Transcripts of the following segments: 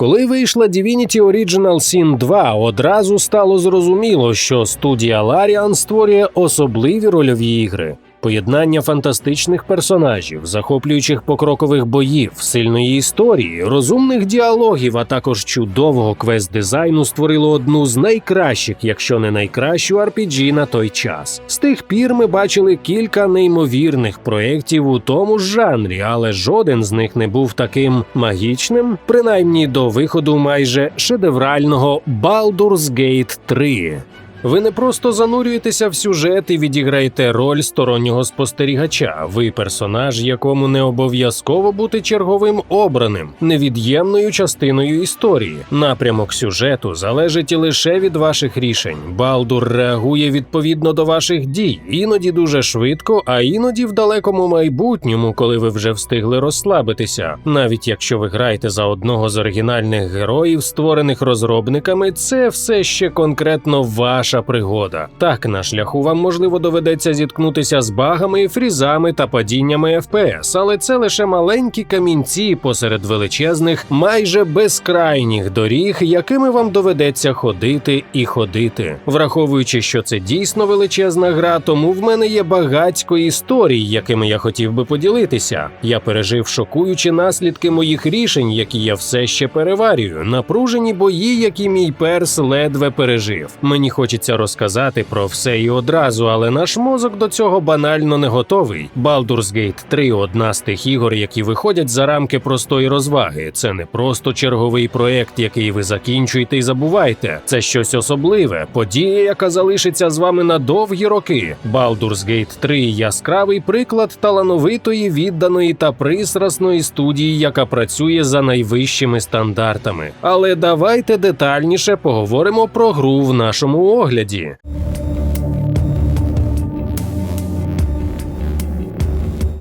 Коли вийшла Divinity Original Sin 2, одразу стало зрозуміло, що студія Larian створює особливі рольові ігри. Поєднання фантастичних персонажів, захоплюючих покрокових боїв, сильної історії, розумних діалогів, а також чудового квест-дизайну створило одну з найкращих, якщо не найкращу RPG на той час. З тих пір ми бачили кілька неймовірних проєктів у тому ж жанрі, але жоден з них не був таким магічним, принаймні до виходу майже шедеврального Baldur's Gate 3. Ви не просто занурюєтеся в сюжет і відіграєте роль стороннього спостерігача. Ви персонаж, якому не обов'язково бути черговим обраним, невід'ємною частиною історії. Напрямок сюжету залежить лише від ваших рішень. Балдур реагує відповідно до ваших дій, іноді дуже швидко, а іноді в далекому майбутньому, коли ви вже встигли розслабитися. Навіть якщо ви граєте за одного з оригінальних героїв, створених розробниками, це все ще конкретно ваш ваша пригода. Так, на шляху вам можливо доведеться зіткнутися з багами, фрізами та падіннями FPS, але це лише маленькі камінці посеред величезних, майже безкрайніх доріг, якими вам доведеться ходити і ходити. Враховуючи, що це дійсно величезна гра, тому в мене є багатько історій, якими я хотів би поділитися. Я пережив шокуючі наслідки моїх рішень, які я все ще переварюю, напружені бої, які мій перс ледве пережив. Мені хочеться хочеться розказати про все і одразу, але наш мозок до цього банально не готовий. Baldur's Gate 3 – одна з тих ігор, які виходять за рамки простої розваги. Це не просто черговий проект, який ви закінчуєте і забуваєте. Це щось особливе, подія, яка залишиться з вами на довгі роки. Baldur's Gate 3 – яскравий приклад талановитої, відданої та пристрасної студії, яка працює за найвищими стандартами. Але давайте детальніше поговоримо про гру в нашому огляді огляді.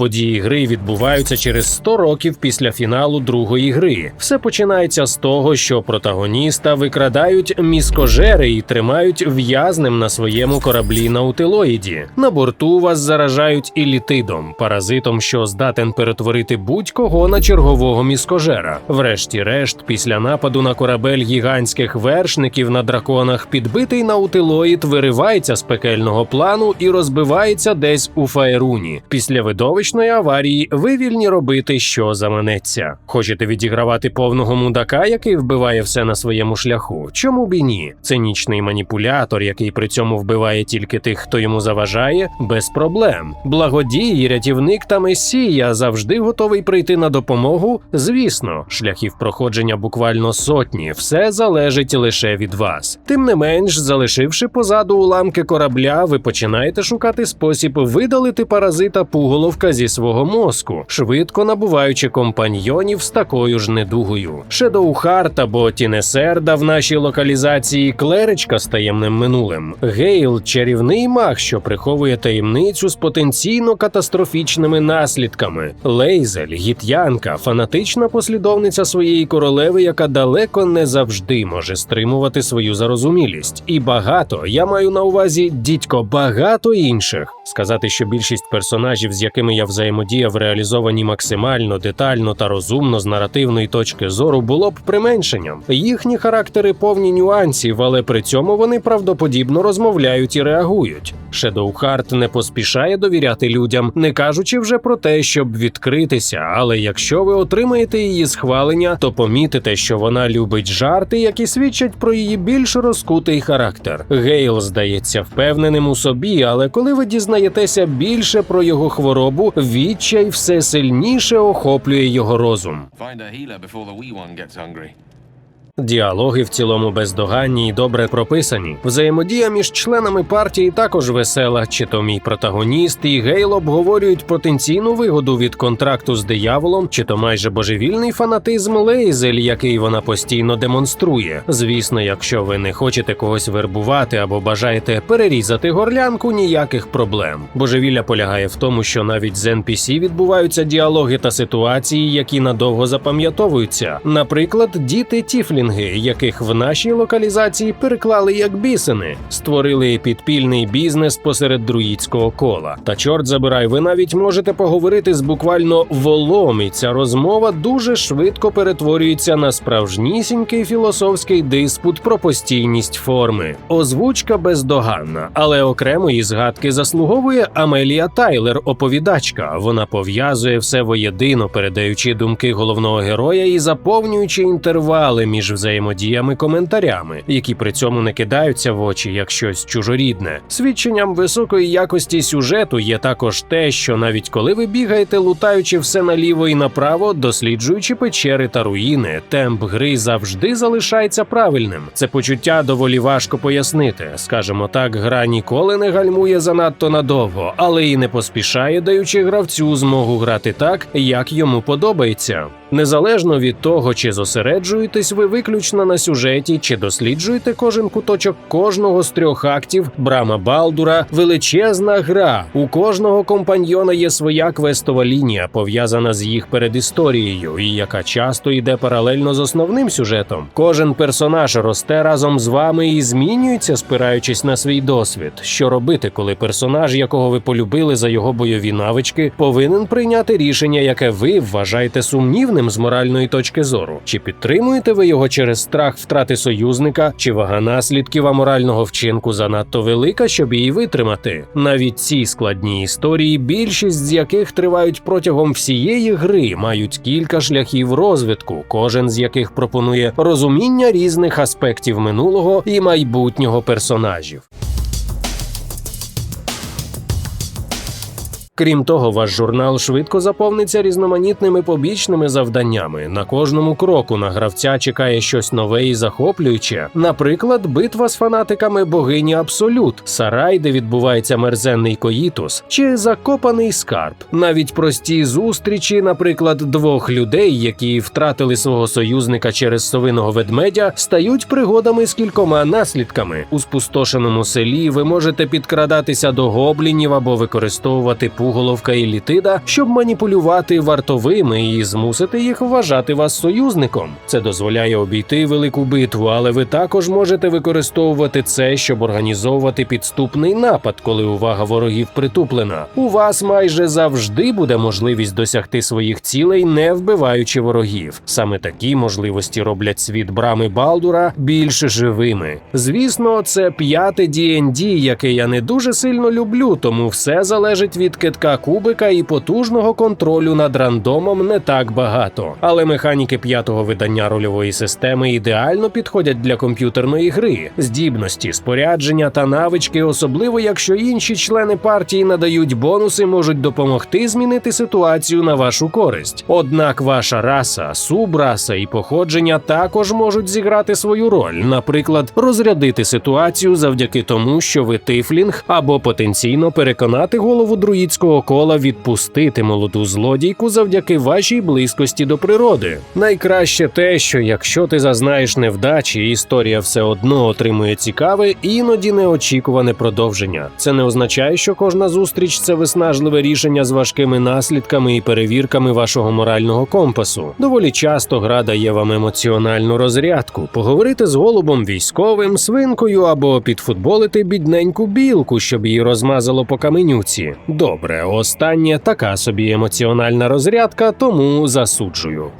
Події гри відбуваються через 100 років після фіналу другої гри. Все починається з того, що протагоніста викрадають міскожери і тримають в'язнем на своєму кораблі наутилоїді. На борту вас заражають ілітидом, паразитом, що здатен перетворити будь-кого на чергового міскожера. Врешті-решт, після нападу на корабель гігантських вершників на драконах, підбитий наутилоїд виривається з пекельного плану і розбивається десь у Фаеруні. Після видовищ трагічної аварії ви вільні робити, що заманеться. Хочете відігравати повного мудака, який вбиває все на своєму шляху? Чому б і ні? Цинічний маніпулятор, який при цьому вбиває тільки тих, хто йому заважає, без проблем. Благодій, рятівник та месія завжди готовий прийти на допомогу. Звісно, шляхів проходження буквально сотні, все залежить лише від вас. Тим не менш, залишивши позаду уламки корабля, ви починаєте шукати спосіб видалити паразита пуголовка зі свого мозку, швидко набуваючи компаньйонів з такою ж недугою. Шедоу Харт або Тінесерда в нашій локалізації клеричка з таємним минулим. Гейл чарівний маг, що приховує таємницю з потенційно катастрофічними наслідками. Лейзель, гіт'янка, фанатична послідовниця своєї королеви, яка далеко не завжди може стримувати свою зарозумілість. І багато я маю на увазі дідько багато інших. Сказати, що більшість персонажів, з якими я взаємодіяв реалізовані максимально детально та розумно з наративної точки зору, було б применшенням. Їхні характери повні нюансів, але при цьому вони правдоподібно розмовляють і реагують. Heart не поспішає довіряти людям, не кажучи вже про те, щоб відкритися. Але якщо ви отримаєте її схвалення, то помітите, що вона любить жарти, які свідчать про її більш розкутий характер. Гейл здається впевненим у собі, але коли ви дізнаєтеся більше про його хворобу, відчай все сильніше охоплює його розум. Діалоги в цілому бездоганні і добре прописані. Взаємодія між членами партії також весела. Чи то мій протагоніст і Гейл обговорюють потенційну вигоду від контракту з дияволом, чи то майже божевільний фанатизм Лейзель, який вона постійно демонструє. Звісно, якщо ви не хочете когось вербувати або бажаєте перерізати горлянку, ніяких проблем. Божевілля полягає в тому, що навіть з NPC відбуваються діалоги та ситуації, які надовго запам'ятовуються. Наприклад, діти Тіфлінга тифлінги, яких в нашій локалізації переклали як бісени, створили підпільний бізнес посеред друїдського кола. Та чорт забирай, ви навіть можете поговорити з буквально волом, і ця розмова дуже швидко перетворюється на справжнісінький філософський диспут про постійність форми. Озвучка бездоганна, але окремої згадки заслуговує Амелія Тайлер, оповідачка. Вона пов'язує все воєдино, передаючи думки головного героя і заповнюючи інтервали між взаємодіями коментарями, які при цьому не кидаються в очі як щось чужорідне. Свідченням високої якості сюжету є також те, що навіть коли ви бігаєте, лутаючи все наліво і направо, досліджуючи печери та руїни, темп гри завжди залишається правильним. Це почуття доволі важко пояснити. Скажімо так, гра ніколи не гальмує занадто надовго, але і не поспішає, даючи гравцю змогу грати так, як йому подобається. Незалежно від того, чи зосереджуєтесь ви виключно на сюжеті, чи досліджуєте кожен куточок кожного з трьох актів Брама Балдура, величезна гра. У кожного компаньйона є своя квестова лінія, пов'язана з їх передісторією, і яка часто йде паралельно з основним сюжетом. Кожен персонаж росте разом з вами і змінюється, спираючись на свій досвід. Що робити, коли персонаж, якого ви полюбили за його бойові навички, повинен прийняти рішення, яке ви вважаєте сумнівним з моральної точки зору? Чи підтримуєте ви його через страх втрати союзника, чи вага наслідків аморального вчинку занадто велика, щоб її витримати? Навіть ці складні історії, більшість з яких тривають протягом всієї гри, мають кілька шляхів розвитку, кожен з яких пропонує розуміння різних аспектів минулого і майбутнього персонажів. Крім того, ваш журнал швидко заповниться різноманітними побічними завданнями. На кожному кроку на гравця чекає щось нове і захоплююче. Наприклад, битва з фанатиками богині Абсолют, сарай, де відбувається мерзенний коїтус, чи закопаний скарб. Навіть прості зустрічі, наприклад, двох людей, які втратили свого союзника через совиного ведмедя, стають пригодами з кількома наслідками. У спустошеному селі ви можете підкрадатися до гоблінів або використовувати пуголовка і літида, щоб маніпулювати вартовими і змусити їх вважати вас союзником. Це дозволяє обійти велику битву, але ви також можете використовувати це, щоб організовувати підступний напад, коли увага ворогів притуплена. У вас майже завжди буде можливість досягти своїх цілей, не вбиваючи ворогів. Саме такі можливості роблять світ брами Балдура більш живими. Звісно, це п'яте D&D, яке я не дуже сильно люблю, тому все залежить від китка кубика і потужного контролю над рандомом не так багато. Але механіки п'ятого видання рольової системи ідеально підходять для комп'ютерної гри. Здібності, спорядження та навички, особливо якщо інші члени партії надають бонуси, можуть допомогти змінити ситуацію на вашу користь. Однак ваша раса, субраса і походження також можуть зіграти свою роль, наприклад, розрядити ситуацію завдяки тому, що ви тифлінг, або потенційно переконати голову друїдського кола відпустити молоду злодійку завдяки вашій близькості до природи. Найкраще те, що якщо ти зазнаєш невдачі, історія все одно отримує цікаве, іноді неочікуване продовження. Це не означає, що кожна зустріч це виснажливе рішення з важкими наслідками і перевірками вашого морального компасу. Доволі часто гра дає вам емоціональну розрядку, поговорити з голубом військовим, свинкою або підфутболити бідненьку білку, щоб її розмазало по каменюці. Добре, останнє така собі емоціональна розрядка, тому засуджую.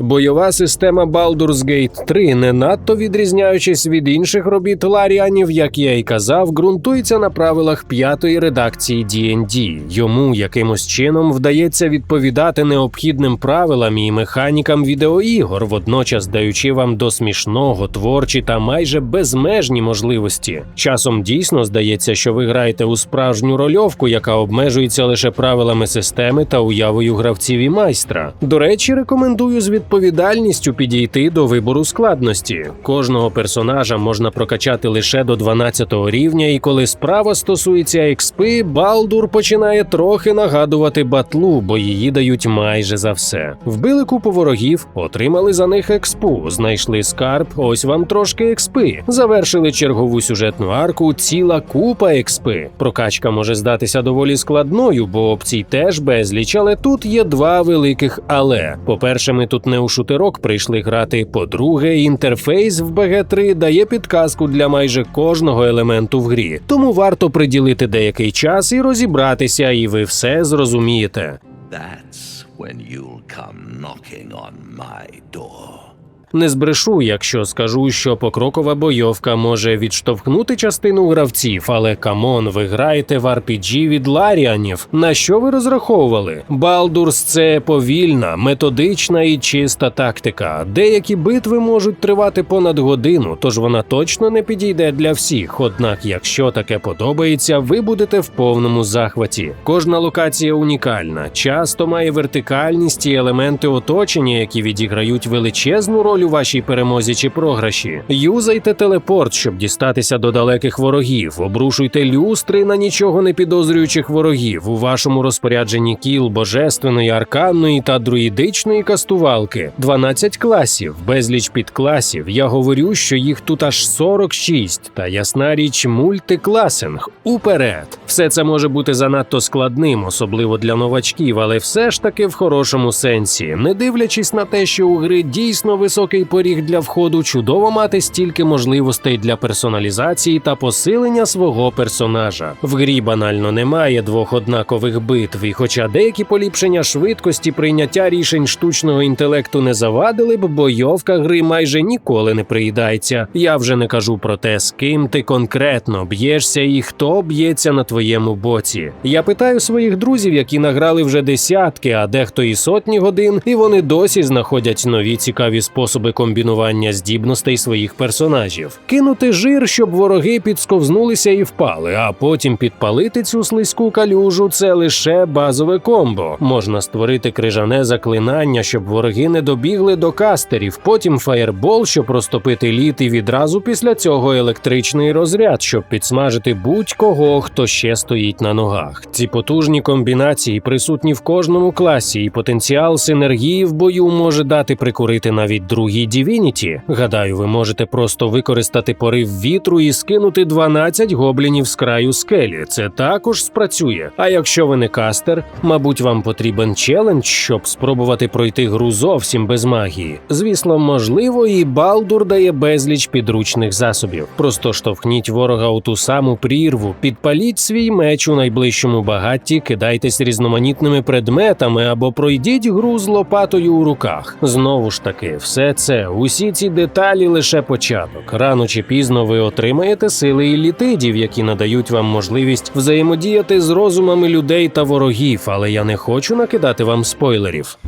Бойова система Baldur's Gate 3, не надто відрізняючись від інших робіт Ларіанів, як я й казав, ґрунтується на правилах п'ятої редакції D&D. Йому якимось чином вдається відповідати необхідним правилам і механікам відеоігор, водночас даючи вам до смішного, творчі та майже безмежні можливості. Часом дійсно здається, що ви граєте у справжню рольовку, яка обмежується лише правилами системи та уявою гравців і майстра. До речі, рекомендую з відповідь відповідальністю підійти до вибору складності. Кожного персонажа можна прокачати лише до 12 рівня, і коли справа стосується експи, Балдур починає трохи нагадувати батлу, бо її дають майже за все. Вбили купу ворогів, отримали за них експу, знайшли скарб, ось вам трошки експи. Завершили чергову сюжетну арку, ціла купа експи. Прокачка може здатися доволі складною, бо опцій теж безліч, але тут є два великих але. По-перше, ми тут не у шутерок прийшли грати. По-друге, інтерфейс в BG3 дає підказку для майже кожного елементу в грі. Тому варто приділити деякий час і розібратися, і ви все зрозумієте. That's when you'll come knocking on my door. Не збрешу, якщо скажу, що покрокова бойовка може відштовхнути частину гравців, але камон, ви граєте в RPG від Ларіанів. На що ви розраховували? Балдурс це повільна, методична і чиста тактика. Деякі битви можуть тривати понад годину, тож вона точно не підійде для всіх. Однак, якщо таке подобається, ви будете в повному захваті. Кожна локація унікальна, часто має вертикальність і елементи оточення, які відіграють величезну роль у вашій перемозі чи програші. Юзайте телепорт, щоб дістатися до далеких ворогів. Обрушуйте люстри на нічого не підозрюючих ворогів. У вашому розпорядженні кіл божественної, арканної та друїдичної кастувалки. 12 класів, безліч підкласів. Я говорю, що їх тут аж 46. Та ясна річ, мультикласинг. Уперед. Все це може бути занадто складним, особливо для новачків, але все ж таки в хорошому сенсі. Не дивлячись на те, що у гри дійсно високий поріг для входу, чудово мати стільки можливостей для персоналізації та посилення свого персонажа. В грі банально немає двох однакових битв, і хоча деякі поліпшення швидкості прийняття рішень штучного інтелекту не завадили б, бойовка гри майже ніколи не приїдається. Я вже не кажу про те, з ким ти конкретно б'єшся і хто б'ється на твоєму боці. Я питаю своїх друзів, які награли вже десятки, а дехто і сотні годин, і вони досі знаходять нові цікаві способи комбінування здібностей своїх персонажів. Кинути жир, щоб вороги підсковзнулися і впали, а потім підпалити цю слизьку калюжу це лише базове комбо. Можна створити крижане заклинання, щоб вороги не добігли до кастерів, потім фаєрбол, щоб розтопити лід, і відразу після цього електричний розряд, щоб підсмажити будь-кого, хто ще стоїть на ногах. Ці потужні комбінації присутні в кожному класі, і потенціал синергії в бою може дати прикурити навіть другій Дівініті. Гадаю, ви можете просто використати порив вітру і скинути 12 гоблінів з краю скелі. Це також спрацює. А якщо ви не кастер, мабуть, вам потрібен челендж, щоб спробувати пройти гру зовсім без магії. Звісно, можливо, і Балдур дає безліч підручних засобів. Просто штовхніть ворога у ту саму прірву, підпаліть свій меч у найближчому багатті, кидайтесь різноманітними предметами або пройдіть гру з лопатою у руках. Знову ж таки, все це, усі ці деталі лише початок. Рано чи пізно ви отримаєте сили і літидів, які надають вам можливість взаємодіяти з розумами людей та ворогів, але я не хочу накидати вам спойлерів.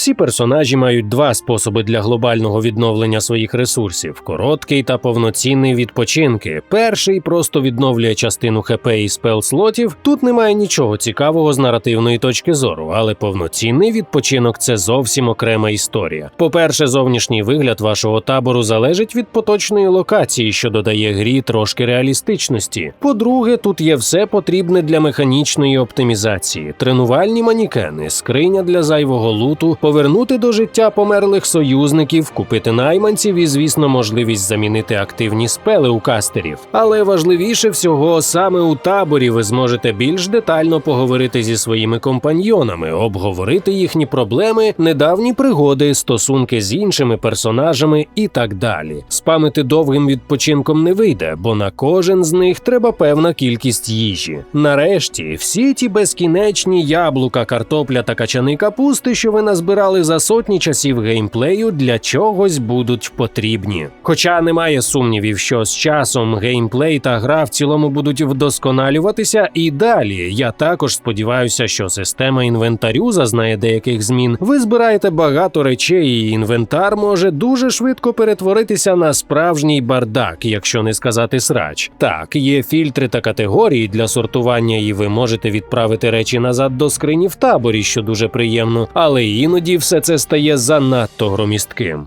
Всі персонажі мають два способи для глобального відновлення своїх ресурсів: короткий та повноцінний відпочинки. Перший просто відновлює частину ХП і спел-слотів. Тут немає нічого цікавого з наративної точки зору, але повноцінний відпочинок це зовсім окрема історія. По-перше, зовнішній вигляд вашого табору залежить від поточної локації, що додає грі трошки реалістичності. По-друге, тут є все потрібне для механічної оптимізації: тренувальні манікени, скриня для зайвого луту, повернути до життя померлих союзників, купити найманців і, звісно, можливість замінити активні спели у кастерів. Але важливіше всього, саме у таборі ви зможете більш детально поговорити зі своїми компаньйонами, обговорити їхні проблеми, недавні пригоди, стосунки з іншими персонажами і так далі. Спамити довгим відпочинком не вийде, бо на кожен з них треба певна кількість їжі. Нарешті, всі ті безкінечні яблука, картопля та качани капусти, що ви назбирали грали за сотні часів геймплею, для чогось будуть потрібні. Хоча немає сумнівів, що з часом геймплей та гра в цілому будуть вдосконалюватися і далі. Я також сподіваюся, що система інвентарю зазнає деяких змін. Ви збираєте багато речей, і інвентар може дуже швидко перетворитися на справжній бардак, якщо не сказати срач. Так, є фільтри та категорії для сортування, і ви можете відправити речі назад до скрині в таборі, що дуже приємно, але іноді все це стає занадто громістким.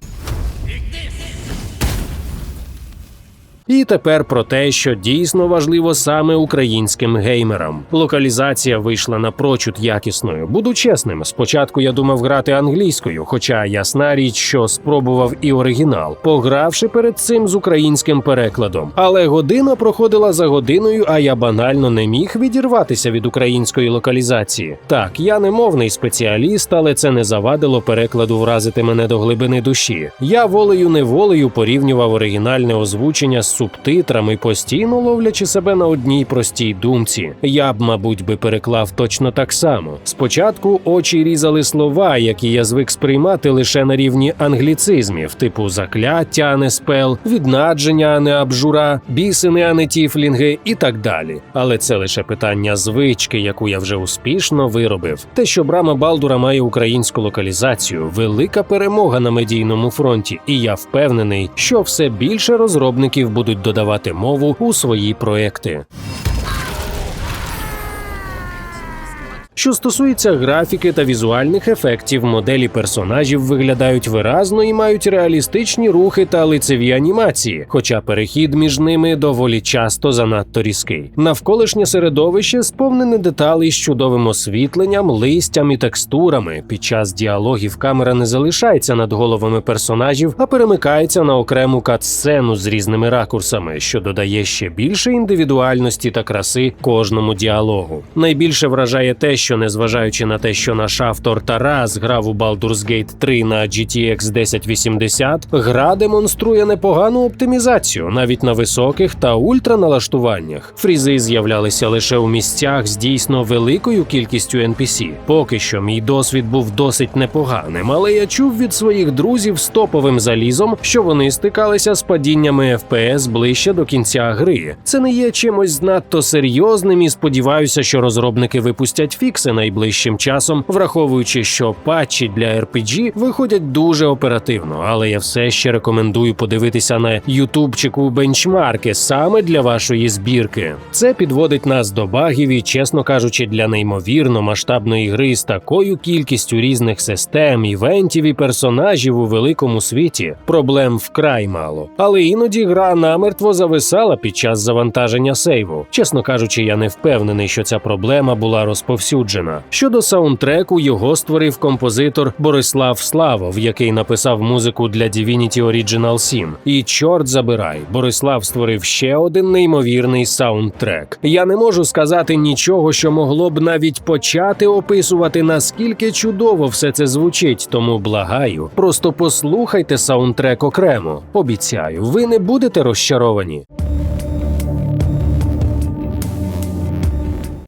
І тепер про те, що дійсно важливо саме українським геймерам. Локалізація вийшла напрочуд якісною. Буду чесним, спочатку я думав грати англійською, хоча ясна річ, що спробував і оригінал, погравши перед цим з українським перекладом. Але година проходила за годиною, а я банально не міг відірватися від української локалізації. Так, я не мовний спеціаліст, але це не завадило перекладу вразити мене до глибини душі. Я волею неволею порівнював оригінальне озвучення з субтитрами, постійно ловлячи себе на одній простій думці. Я б, мабуть, би переклав точно так само. Спочатку очі різали слова, які я звик сприймати лише на рівні англіцизмів, типу закляття, а не спел, віднадження, а не абжура, бісини, а не тіфлінги і так далі. Але це лише питання звички, яку я вже успішно виробив. Те, що брама Балдура має українську локалізацію, велика перемога на медійному фронті, і я впевнений, що все більше розробників будуть додавати мову у свої проекти. Що стосується графіки та візуальних ефектів, моделі персонажів виглядають виразно і мають реалістичні рухи та лицеві анімації, хоча перехід між ними доволі часто занадто різкий. Навколишнє середовище сповнене деталей з чудовим освітленням, листям і текстурами. Під час діалогів камера не залишається над головами персонажів, а перемикається на окрему кат-сцену з різними ракурсами, що додає ще більше індивідуальності та краси кожному діалогу. Найбільше вражає те, що незважаючи на те, що наш автор Тарас грав у Baldur's Gate 3 на GTX 1080, гра демонструє непогану оптимізацію навіть на високих та ультраналаштуваннях. Фрізи з'являлися лише у місцях з дійсно великою кількістю NPC. Поки що мій досвід був досить непоганим, але я чув від своїх друзів з топовим залізом, що вони стикалися з падіннями FPS ближче до кінця гри. Це не є чимось надто серйозним і сподіваюся, що розробники випустять фікси найближчим часом, враховуючи, що патчі для RPG виходять дуже оперативно, але я все ще рекомендую подивитися на ютубчику бенчмарки саме для вашої збірки. Це підводить нас до багів і, чесно кажучи, для неймовірно масштабної гри з такою кількістю різних систем, івентів і персонажів у великому світі проблем вкрай мало. Але іноді гра намертво зависала під час завантаження сейву. Чесно кажучи, я не впевнений, що ця проблема була розповсюджена. Щодо саундтреку, його створив композитор Борислав Славов, який написав музику для Divinity Original Sin. І чорт забирай, Борислав створив ще один неймовірний саундтрек. Я не можу сказати нічого, що могло б навіть почати описувати, наскільки чудово все це звучить. Тому благаю, просто послухайте саундтрек окремо. Обіцяю, ви не будете розчаровані.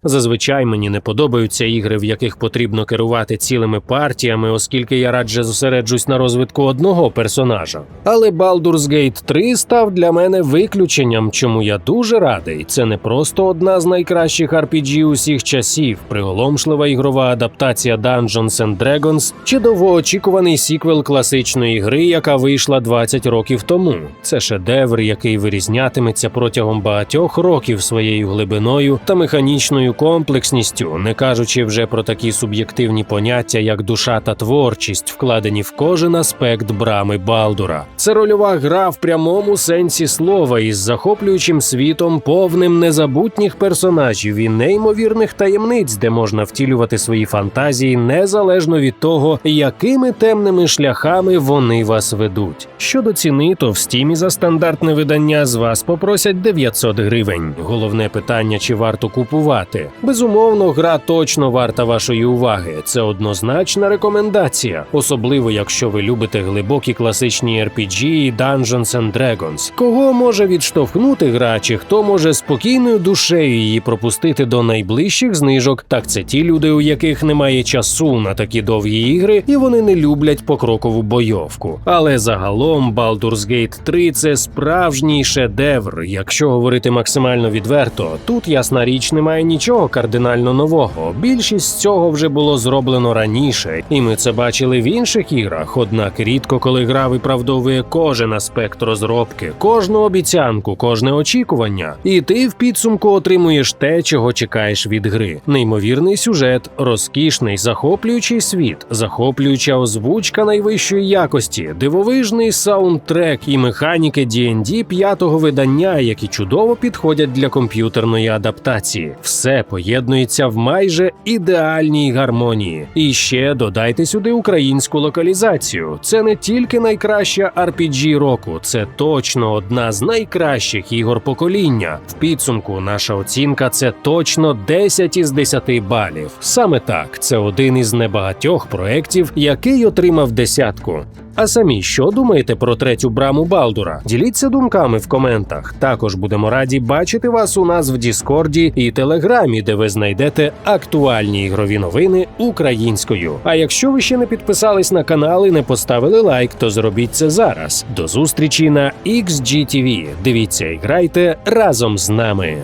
Зазвичай мені не подобаються ігри, в яких потрібно керувати цілими партіями, оскільки я радше зосереджусь на розвитку одного персонажа. Але Baldur's Gate 3 став для мене виключенням, чому я дуже радий. Це не просто одна з найкращих RPG усіх часів, приголомшлива ігрова адаптація Dungeons and Dragons чи довгоочікуваний сіквел класичної гри, яка вийшла 20 років тому. Це шедевр, який вирізнятиметься протягом багатьох років своєю глибиною та механічною комплексністю, не кажучи вже про такі суб'єктивні поняття, як душа та творчість, вкладені в кожен аспект брами Балдура. Це рольова гра в прямому сенсі слова із захоплюючим світом, повним незабутніх персонажів і неймовірних таємниць, де можна втілювати свої фантазії незалежно від того, якими темними шляхами вони вас ведуть. Щодо ціни, то в стімі за стандартне видання з вас попросять 900 гривень. Головне питання, чи варто купувати. Безумовно, гра точно варта вашої уваги. Це однозначна рекомендація, особливо якщо ви любите глибокі класичні RPG і Dungeons and Dragons. Кого може відштовхнути гра, чи хто може спокійною душею її пропустити до найближчих знижок, так це ті люди, у яких немає часу на такі довгі ігри, і вони не люблять покрокову бойовку. Але загалом Baldur's Gate 3 – це справжній шедевр. Якщо говорити максимально відверто, тут ясна річ немає нічого кардинально нового. Більшість цього вже було зроблено раніше, і ми це бачили в інших іграх. Однак рідко коли гра виправдовує кожен аспект розробки, кожну обіцянку, кожне очікування, і ти в підсумку отримуєш те, чого чекаєш від гри. Неймовірний сюжет, розкішний, захоплюючий світ, захоплююча озвучка найвищої якості, дивовижний саундтрек і механіки D&D п'ятого видання, які чудово підходять для комп'ютерної адаптації. Все поєднується в майже ідеальній гармонії. І ще додайте сюди українську локалізацію. Це не тільки найкраща RPG року, це точно одна з найкращих ігор покоління. В підсумку наша оцінка це точно 10 із 10 балів. Саме так, це один із небагатьох проєктів, який отримав десятку. А самі що думаєте про третю браму Балдура? Діліться думками в коментах. Також будемо раді бачити вас у нас в Діскорді і Телеграмі, де ви знайдете актуальні ігрові новини українською. А якщо ви ще не підписались на канал і не поставили лайк, то зробіть це зараз. До зустрічі на XGTV. Дивіться і грайте разом з нами.